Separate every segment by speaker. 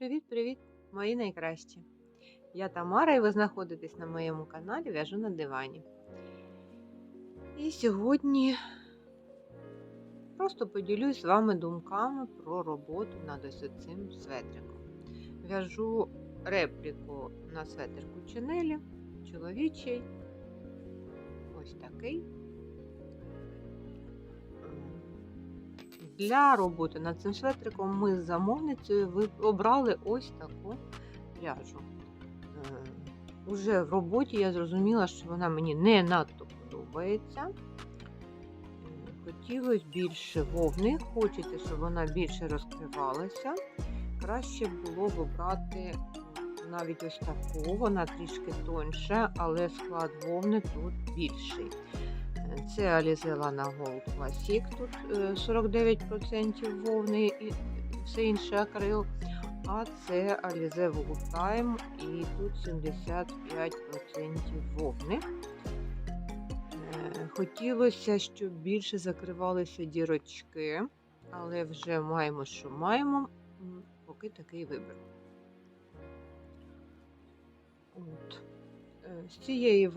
Speaker 1: Привіт-привіт, мої найкращі! Я Тамара і ви знаходитесь на моєму каналі В'яжу на дивані. І сьогодні просто поділюсь з вами думками про роботу над ось цим светриком. В'яжу репліку на светр Кучинелі, чоловічий. Ось такий. Для роботи над цим светриком ми з замовницею обрали ось таку пряжу. Е, Уже в роботі я зрозуміла, що вона мені не надто подобається. Хотілося більше вовни, хочеться, щоб вона більше розкривалася. Краще було б обрати навіть ось таку, вона трішки тоньша, але склад вовни тут більший. Е, Це Alize Lana Gold Classic, тут е, 49% вовни і все інше акрил. А це Alize Wool Time і тут 75% вовни. Е, Хотілося, щоб більше закривалися дірочки, але вже маємо, що маємо. Поки такий вибір. От. З цієї,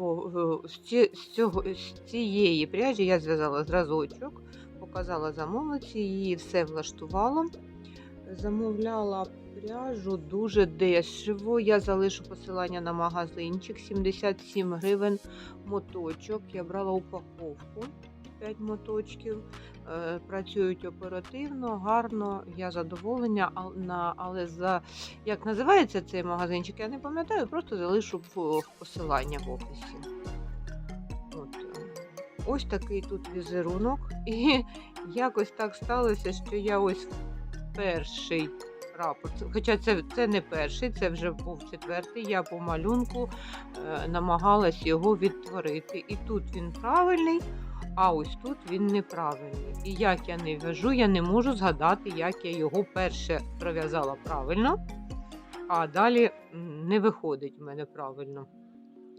Speaker 1: з цього, з цієї пряжі я зв'язала зразочок, показала замовниці, її все влаштувало. Замовляла пряжу дуже дешево. Я залишу посилання на магазинчик 77 гривень моточок. Я брала упаковку 5 моточків. Е, Працюють оперативно, гарно, я задоволення, але за як називається цей магазинчик, я не пам'ятаю, просто залишу посилання в описі. От. е, Ось такий тут візерунок. І якось так сталося, що я ось перший рапорт. Хоча це, це не перший, це вже був четвертий. Я по малюнку е, намагалась його відтворити. І тут він правильний, а ось тут він неправильний. І як я не в'яжу, я не можу згадати, як я його перше пров'язала правильно, а далі не виходить в мене правильно.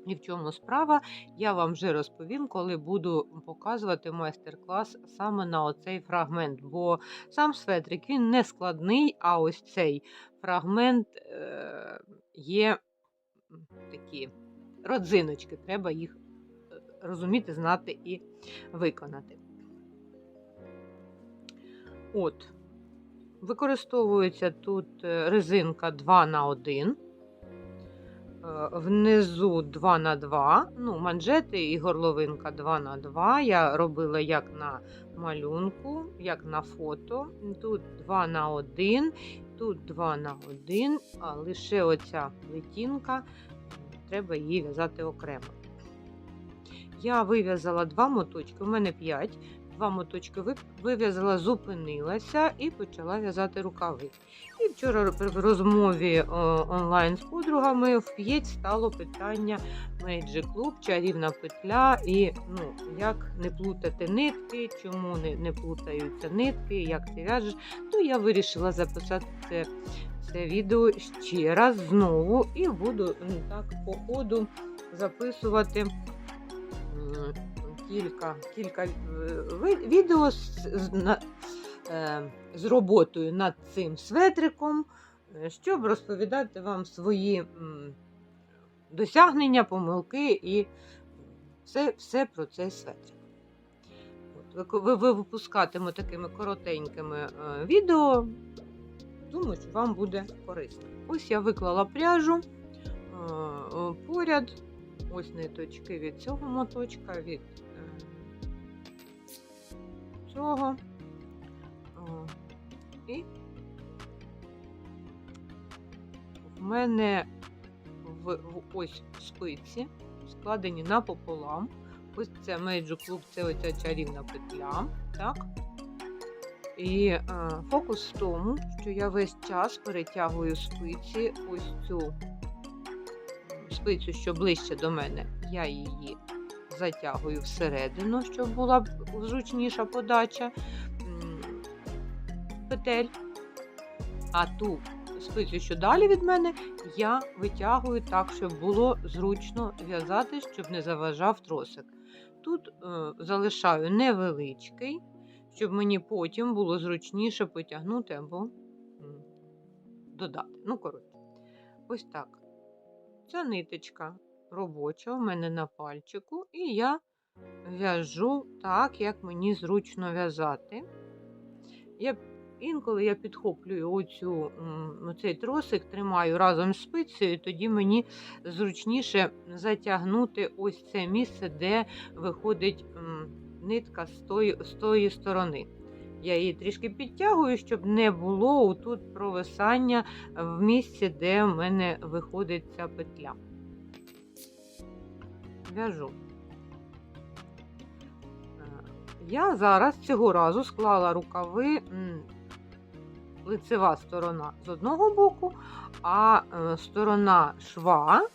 Speaker 1: І в чому справа, я вам вже розповім, коли буду показувати майстер-клас саме на оцей фрагмент. Бо сам светрик він не складний, а ось цей фрагмент е, є такі родзиночки, треба їх розуміти, знати і виконати. От, використовується тут е, резинка 2 на 1 Е, внизу 2 на 2 ну, манжети і горловинка 2 на 2 Я робила як на малюнку, як на фото. Тут 2 на 1 тут 2 на 1 а лише оця плетінка, треба її в'язати окремо. Я вив'язала два моточки, у мене 5. Два моточки вив'язала, зупинилася і почала в'язати рукави. І вчора при розмові онлайн з подругами в п'єть стало питання Magic Club, чарівна петля, і ну, як не плутати нитки, чому не, не плутаються нитки, як ти в'яжеш. То я вирішила записати це, це відео ще раз знову і буду так по ходу записувати кілька, кілька е, відео з, е, з роботою над цим светриком, е, щоб розповідати вам свої досягнення, помилки і все, все про цей светрик. Ви, ви, ви випускатиму такими коротенькими е, відео. Думаю, що вам буде корисно. Ось я виклала пряжу е, е, поряд. Ось ниточки від цього моточка, від е, цього. І в мене в, в ось спиці складені напополам. Ось це Magic Club, це оця чарівна петля. Так? І е, фокус в тому, що я весь час перетягую спиці, ось цю спицю, що ближче до мене, я її затягую всередину, щоб була зручніша подача петель. А ту спицю, що далі від мене, я витягую так, щоб було зручно в'язати, щоб не заважав тросик. Тут е, залишаю невеличкий, щоб мені потім було зручніше потягнути або додати. Ну, коротше, ось так. Ця ниточка робоча у мене на пальчику, і я в'яжу так, як мені зручно в'язати. Я, інколи я підхоплюю оцю, оцей тросик, тримаю разом з спицею, тоді мені зручніше затягнути ось це місце, де виходить нитка з тої, з тої сторони. Я її трішки підтягую, щоб не було тут провисання в місці, де в мене виходить ця петля. В'яжу. Е, Я зараз цього разу склала рукави лицева сторона з одного боку, а е, сторона шва,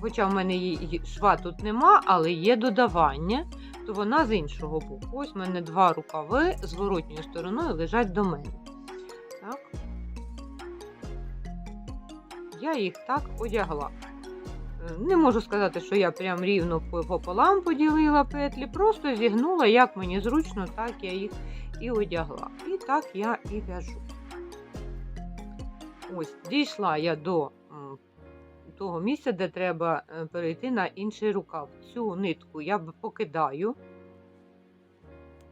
Speaker 1: хоча в мене її шва тут нема, але є додавання, вона з іншого боку. Ось в мене два рукави зворотньою стороною лежать до мене. Так. Я їх так одягла. Е, Не можу сказати, що я прям рівно пополам поділила петлі, просто зігнула, як мені зручно, так я їх і одягла. І так я і в'яжу. Ось, дійшла я до того місця, де треба е, перейти на інший рукав. Цю нитку я покидаю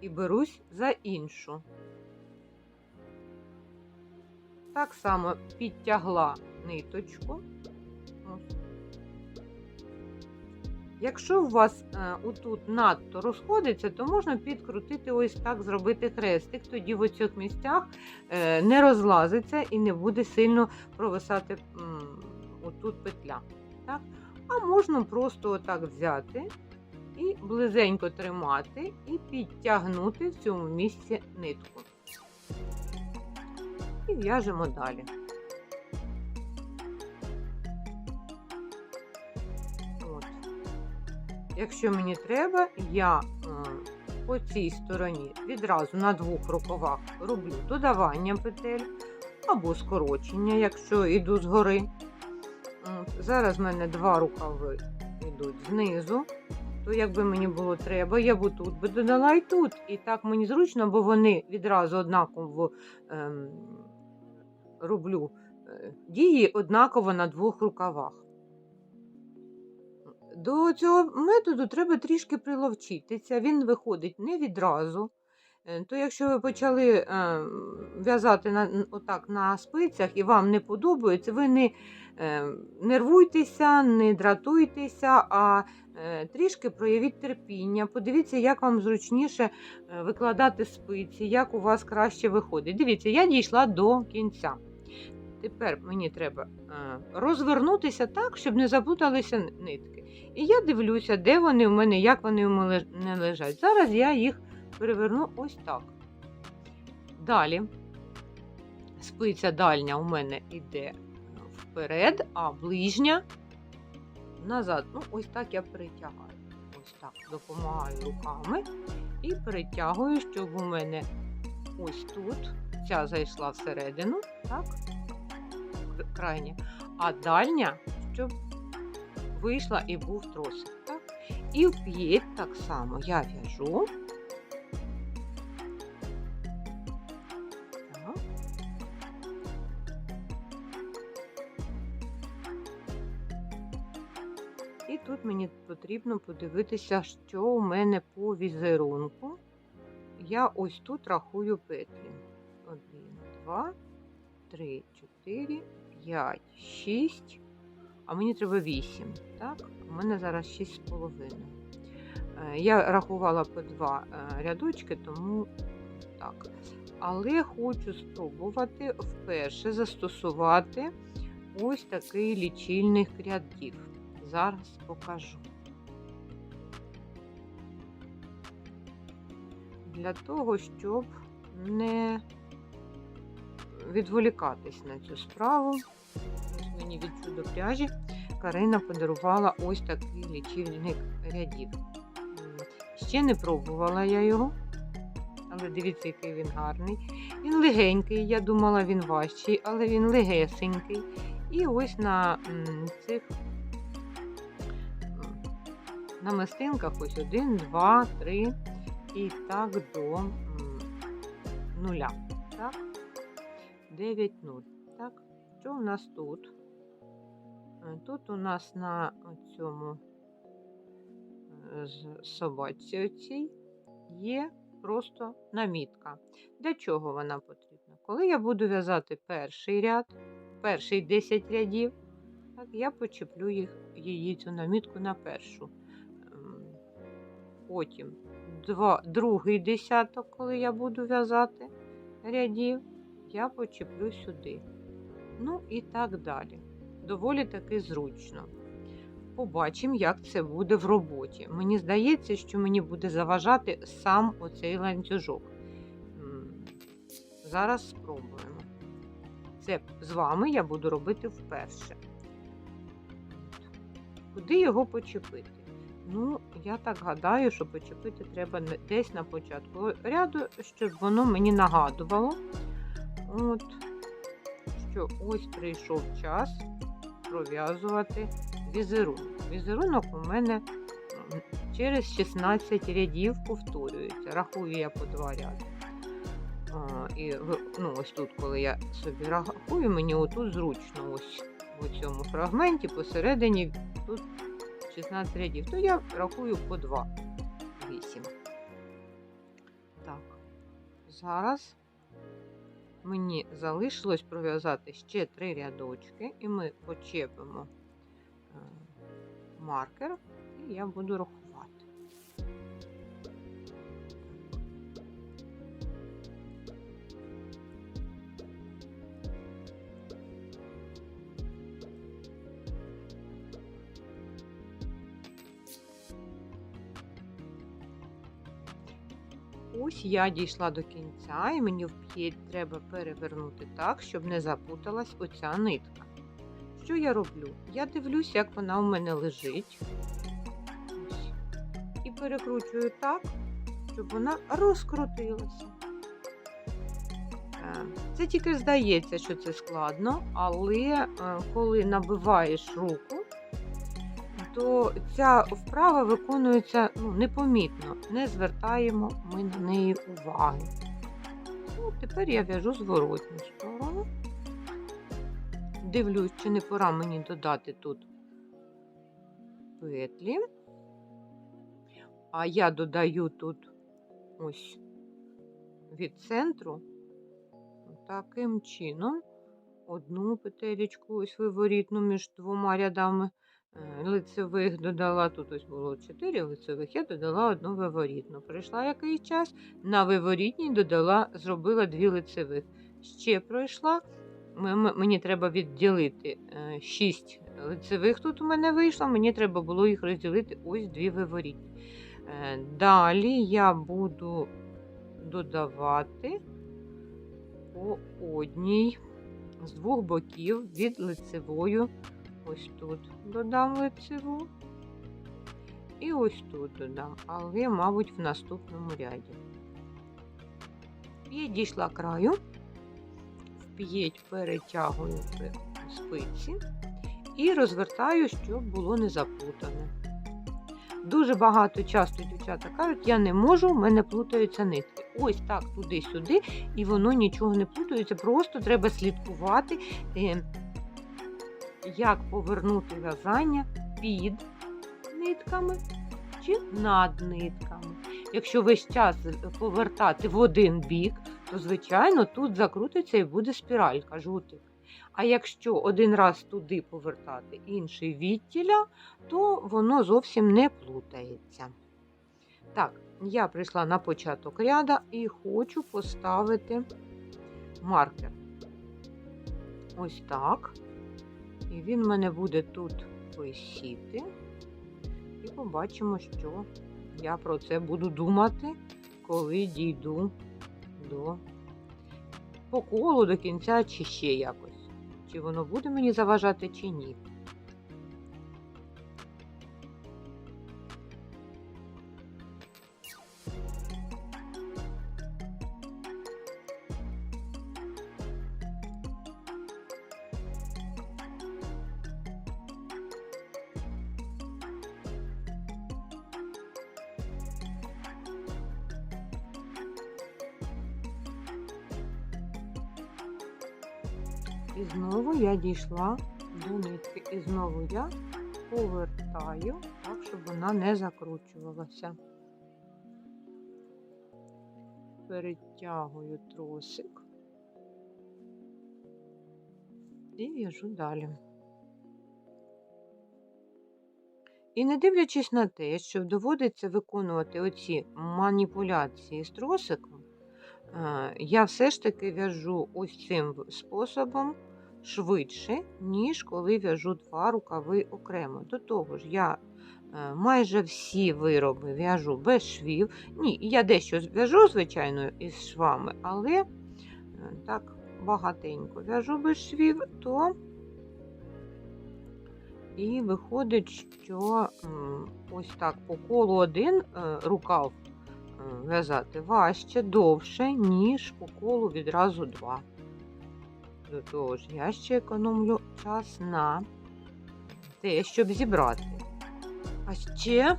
Speaker 1: і берусь за іншу. Так само підтягла ниточку. Ось. Якщо у вас е, отут надто розходиться, то можна підкрутити ось так, зробити хрестик. Тоді в оцих місцях е, не розлазиться і не буде сильно провисати м, отут петля. Так? А можна просто отак взяти і близенько тримати і підтягнути в цьому місці нитку. І в'яжемо далі. От. Якщо мені треба, я е, по цій стороні відразу на двох рукавах роблю додавання петель або скорочення, якщо йду згори. От. Зараз в мене два рукави йдуть знизу. То якби мені було треба, я б тут би додала і тут. І так мені зручно, бо вони відразу однаково ем, роблю е, дії однаково на двох рукавах. До цього методу треба трішки приловчитися. Він виходить не відразу. Е, То якщо ви почали е, в'язати на, отак на спицях і вам не подобається, ви не нервуйтеся, не дратуйтеся, а е, трішки проявіть терпіння. Подивіться, як вам зручніше е, викладати спиці, як у вас краще виходить. Дивіться, я дійшла до кінця. Тепер мені треба е, розвернутися так, щоб не заплуталися нитки. І я дивлюся, де вони в мене, як вони в мене не лежать. Зараз я їх переверну ось так. Далі спиця дальня у мене йде вперед, а ближня назад. Ну, ось так я перетягаю. Ось так допомагаю руками і перетягую, щоб у мене ось тут ця зайшла всередину, так, кр- крайня, а дальня, щоб вийшла і був тросик. Так? І в п'ять так само я в'яжу. І тут мені потрібно подивитися, що у мене по візерунку. Я ось тут рахую петлі. Один, два, три, чотири, п'ять, шість. А мені треба вісім. Так? У мене зараз шість з половиною. Е, Я рахувала по два е, рядочки, тому так. Але хочу спробувати вперше застосувати ось такий лічильник рядів. Зараз покажу. Для того, щоб не відволікатись на цю справу. Мені від чудо пряжі Карина подарувала ось такий лічильник рядів. Ще не пробувала я його, але дивіться, який він гарний. Він легенький, я думала, він важчий, але він легесенький. І ось на цих намистинках ось один, два, три і так до нуля. Так? 9, 0. Так? Що у нас тут? Е, Тут у нас на цьому е, собачці оцій є просто намітка. Для чого вона потрібна? Коли я буду в'язати перший ряд, перший 10 рядів, так, я почеплю їх, її цю намітку на першу. Потім два, другий десяток, коли я буду в'язати рядів, я почеплю сюди. Ну і так далі. Доволі таки зручно. Побачимо, як це буде в роботі. Мені здається, що мені буде заважати сам оцей ланцюжок. Зараз спробуємо. Це з вами я буду робити вперше. Куди його почепити? Ну, я так гадаю, що почепити треба десь на початку ряду, щоб воно мені нагадувало. От, що ось прийшов час пров'язувати візерунок. Візерунок у мене через 16 рядів повторюється. Рахую я по два ряди. А, і ну, ось тут, коли я собі рахую, мені отут зручно, ось у цьому фрагменті посередині тут 16 рядів, то я рахую по 2, 8. Так, зараз мені залишилось пров'язати ще три рядочки, і ми почепимо е, маркер, і я буду рахувати. Ось я дійшла до кінця, і мені в п'єть треба перевернути так, щоб не запуталась оця нитка. Що я роблю? Я дивлюсь, як вона у мене лежить. І перекручую так, щоб вона розкрутилася. Е, Це тільки здається, що це складно, але е, коли набиваєш руку, то ця вправа виконується ну, непомітно, не звертаємо ми на неї уваги. Ну, тепер я в'яжу зворотню сторону. Дивлюсь, чи не пора мені додати тут петлі. А я додаю тут ось від центру таким чином одну петелечку, ось виворітну між двома рядами лицевих додала. Тут ось було 4 лицевих, я додала одну виворітну. Пройшла якийсь час, на виворітній додала, зробила дві лицевих. Ще пройшла. Мені треба відділити 6 лицевих тут у мене вийшло, мені треба було їх розділити ось дві виворітні. Е, Далі я буду додавати по одній з двох боків від лицевою. Ось тут додам лицеву. І ось тут додам, але, мабуть, в наступному ряді. Я дійшла краю, вп'єть перетягую спиці і розвертаю, щоб було не заплутане. Дуже багато часто дівчата кажуть, я не можу, в мене плутаються нитки. Ось так туди-сюди, і воно нічого не плутається. Просто треба слідкувати, е, як повернути в'язання під нитками чи над нитками. Якщо весь час повертати в один бік, то, звичайно, тут закрутиться і буде спіралька, жутик. А якщо один раз туди повертати, інший відтіля, то воно зовсім не плутається. Так, я прийшла на початок ряда і хочу поставити маркер. Ось так. І він в мене буде тут висіти. І побачимо, що я про це буду думати, коли дійду до по колу до кінця, чи ще якось. Чи воно буде мені заважати, чи ні. Дійшла до нитки. І знову я повертаю так, щоб вона не закручувалася. Перетягую тросик і в'яжу далі. І не дивлячись на те, що доводиться виконувати оці маніпуляції з тросиком, е, я все ж таки в'яжу ось цим способом швидше, ніж коли в'яжу два рукави окремо. До того ж, я е, майже всі вироби в'яжу без швів. Ні, я дещо в'яжу, звичайно, із швами, але е, так багатенько в'яжу без швів, то і виходить, що ось так по колу один е, рукав в'язати важче, довше, ніж по колу відразу два. До того ж, я ще економлю час на те, щоб зібрати. А ще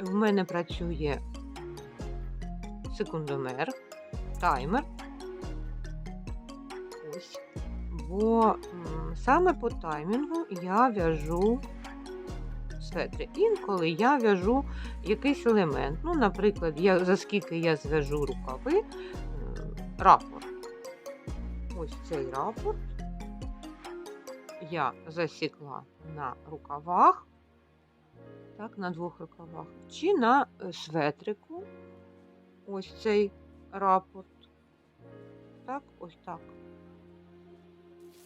Speaker 1: в мене працює секундомер, таймер. Ось. Бо саме по таймінгу я в'яжу светри. Інколи я в'яжу якийсь елемент. Ну, наприклад, я, за скільки я зв'яжу рукави, м, рапорт. Ось цей рапорт я засікла на рукавах, так, на двох рукавах, чи на е, светрику. Ось цей рапорт. Так, ось так.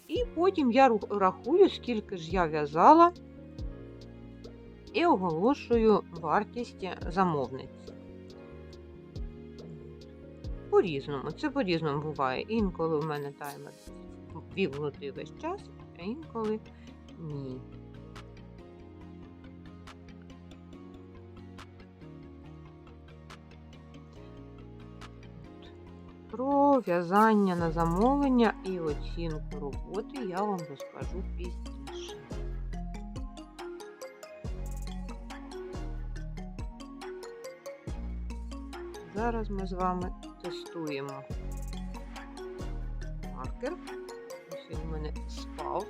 Speaker 1: І потім я рахую, скільки ж я в'язала, і оголошую вартість замовниці. По-різному, це по-різному буває. Інколи в мене таймер вівнутий весь час, а інколи ні. Про в'язання на замовлення і оцінку роботи я вам розкажу пізніше. Зараз ми з вами тестуємо маркер. Ось він у мене спав.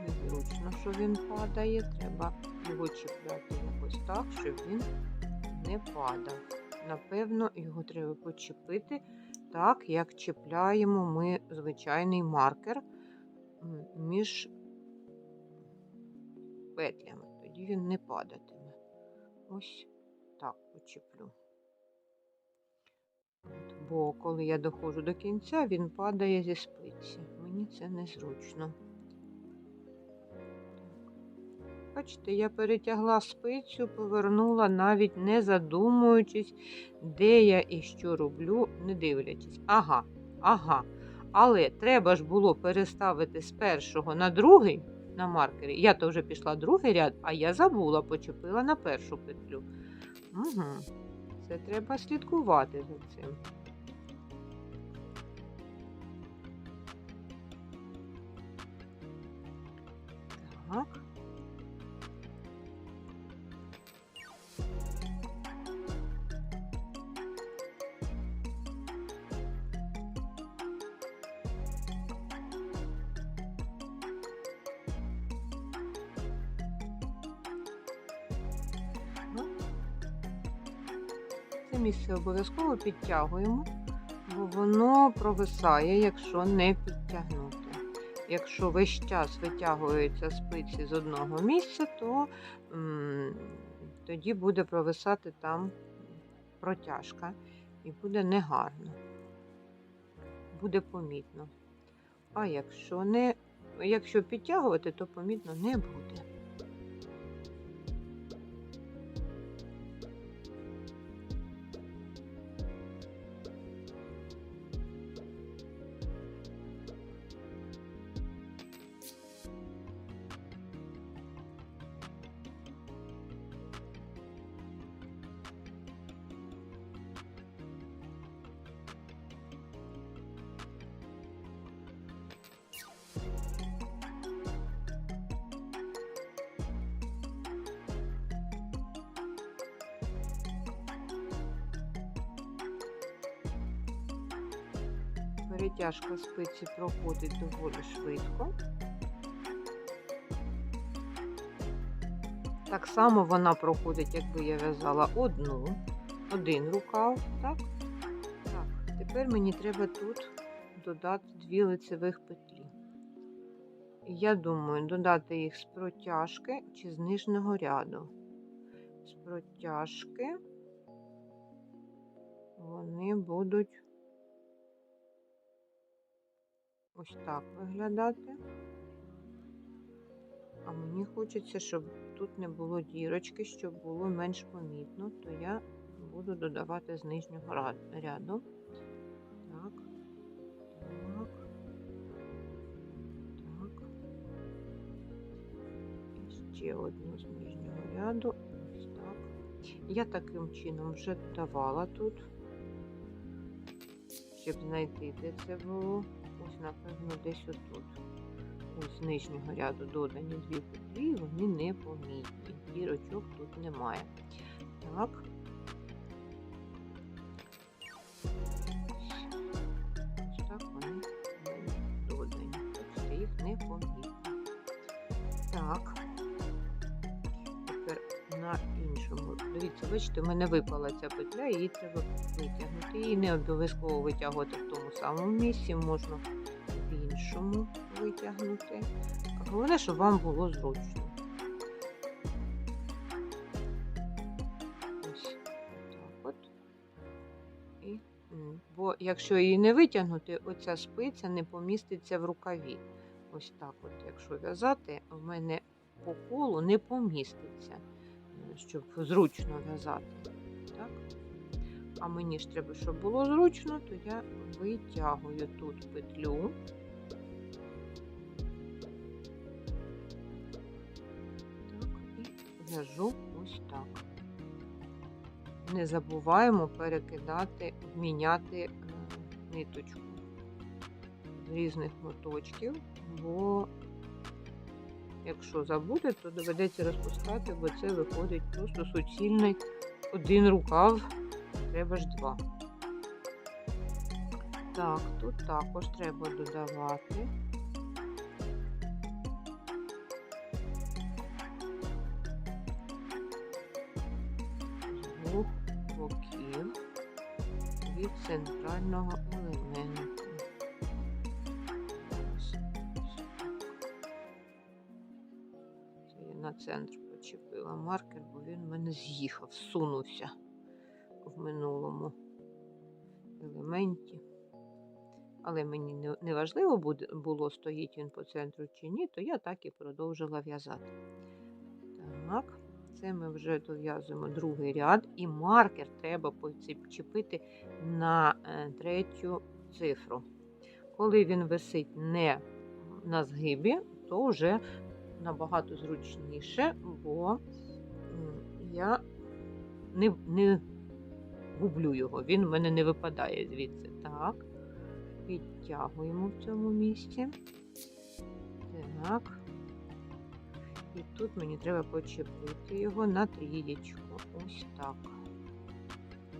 Speaker 1: Незручно, що він падає. Треба його чіпляти якось так, щоб він не падав. Напевно, його треба почепити так, як чіпляємо ми звичайний маркер між петлями. Тоді він не падатиме. Ось так почеплю. Бо коли я доходжу до кінця, він падає зі спиці. Мені це незручно. Бачите, я перетягла спицю, повернула, навіть не задумуючись, де я і що роблю, не дивлячись. Ага, ага. Але треба ж було переставити з першого на другий на маркері. Я то вже пішла другий ряд, а я забула, почепила на першу петлю. Угу. Це треба слідкувати за цим. Так. Ну, Це місце обов'язково підтягуємо, бо воно провисає, якщо не підтягнути. Якщо весь час витягуються спиці з одного місця, то м, тоді буде провисати там протяжка і буде негарно, буде помітно. А якщо не, якщо підтягувати, то помітно не буде. Перетяжка спиці проходить доволі швидко. Так само вона проходить, якби я в'язала одну, один рукав, так? Так, тепер мені треба тут додати дві лицевих петлі. Я думаю, додати їх з протяжки чи з нижнього ряду. З протяжки вони будуть ось так виглядати. А мені хочеться, щоб тут не було дірочки, щоб було менш помітно, то я буду додавати з нижнього ряду. Так, так, так. І ще одну з нижнього ряду. Ось так. Я таким чином вже додавала тут, щоб знайти, де це було. Напевно, десь отут. З нижнього ряду додані дві петлі, вони не помітні. Дірочок тут немає. Так. Ось так вони додані. Бачите, їх не помітно. Так. Тепер на іншому. Дивіться, бачите, в мене випала ця петля, її треба витягнути. Її не обов'язково витягувати в тому самому місці, можна іншому витягнути. Головне, щоб вам було зручно. Бо якщо її не витягнути, оця спиця не поміститься в рукаві. Ось так от, якщо в'язати, в мене по колу не поміститься, е, щоб зручно в'язати. Так? А мені ж треба, щоб було зручно, то я витягую тут петлю. В'яжу ось так. Не забуваємо перекидати, міняти е, ниточку з різних моточків, бо якщо забути, то доведеться розпускати, бо це виходить просто суцільний один рукав, треба ж два. Так, тут також треба додавати. Центрального елементу. На центр почепила маркер, бо він в мене з'їхав, сунувся в минулому елементі. Але мені не важливо було, стоїть він по центру чи ні, то я так і продовжила в'язати. Так, це ми вже дов'язуємо другий ряд, і маркер треба почепити на е, третю цифру. Коли він висить не на згибі, то вже набагато зручніше, бо я не, не гублю його, він в мене не випадає звідси. Так, підтягуємо в цьому місці. Так. І тут мені треба почепити його на трієчку. Ось так.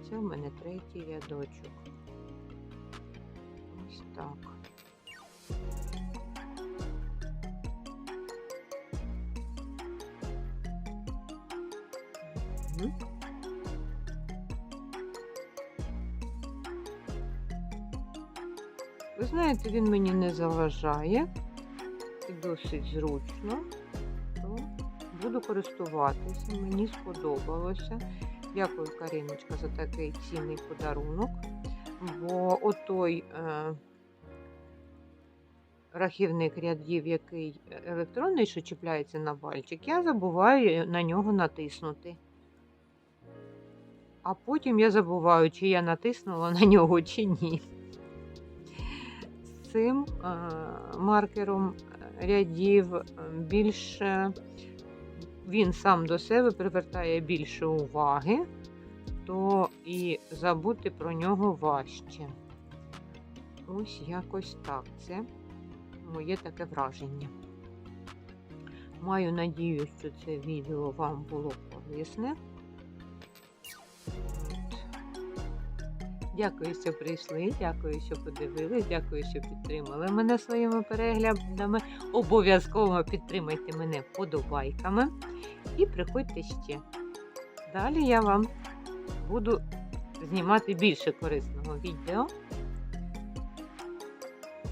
Speaker 1: Це в мене третій рядочок. Ось так. Ви знаєте, він мені не заважає і досить зручно, буду користуватися. Мені сподобалося. Дякую, Каріночка, за такий цінний подарунок. Бо отой е, рахівник рядів, який електронний, що чіпляється на пальчик, я забуваю на нього натиснути. А потім я забуваю, чи я натиснула на нього, чи ні. Цим е, маркером рядів більше він сам до себе привертає більше уваги, то і забути про нього важче. Ось якось так. Це моє таке враження. Маю надію, що це відео вам було корисне. Дякую, що прийшли, дякую, що подивились, дякую, що підтримали мене своїми переглядами. Обов'язково підтримайте мене подобайками і приходьте ще. Далі я вам буду знімати більше корисного відео.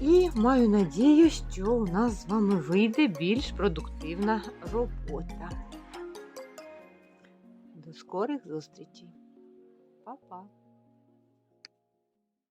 Speaker 1: І маю надію, що у нас з вами вийде більш продуктивна робота. До скорих зустрічей. Па-па!